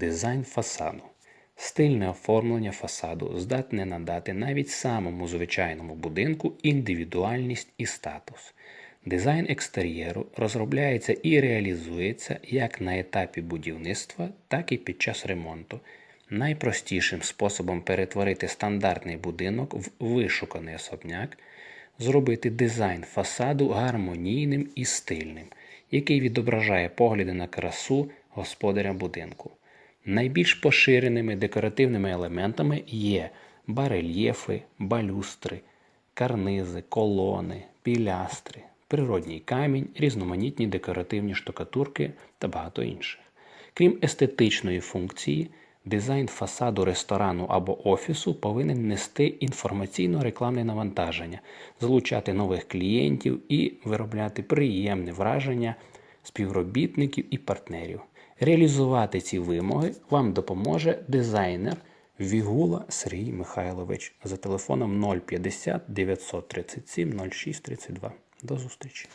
Дизайн фасаду. Стильне оформлення фасаду здатне надати навіть самому звичайному будинку індивідуальність і статус. Дизайн екстер'єру розробляється і реалізується як на етапі будівництва, так і під час ремонту. Найпростішим способом перетворити стандартний будинок в вишуканий особняк зробити дизайн фасаду гармонійним і стильним, який відображає погляди на красу господаря будинку. Найбільш поширеними декоративними елементами є барельєфи, балюстри, карнизи, колони, пілястри, природній камінь, різноманітні декоративні штукатурки та багато інших. Крім естетичної функції, дизайн фасаду ресторану або офісу повинен нести інформаційно-рекламне навантаження, залучати нових клієнтів і виробляти приємне враження співробітників і партнерів. Реалізувати ці вимоги вам допоможе дизайнер Вігула Сергій Михайлович за телефоном 050 937 0632. До зустрічі!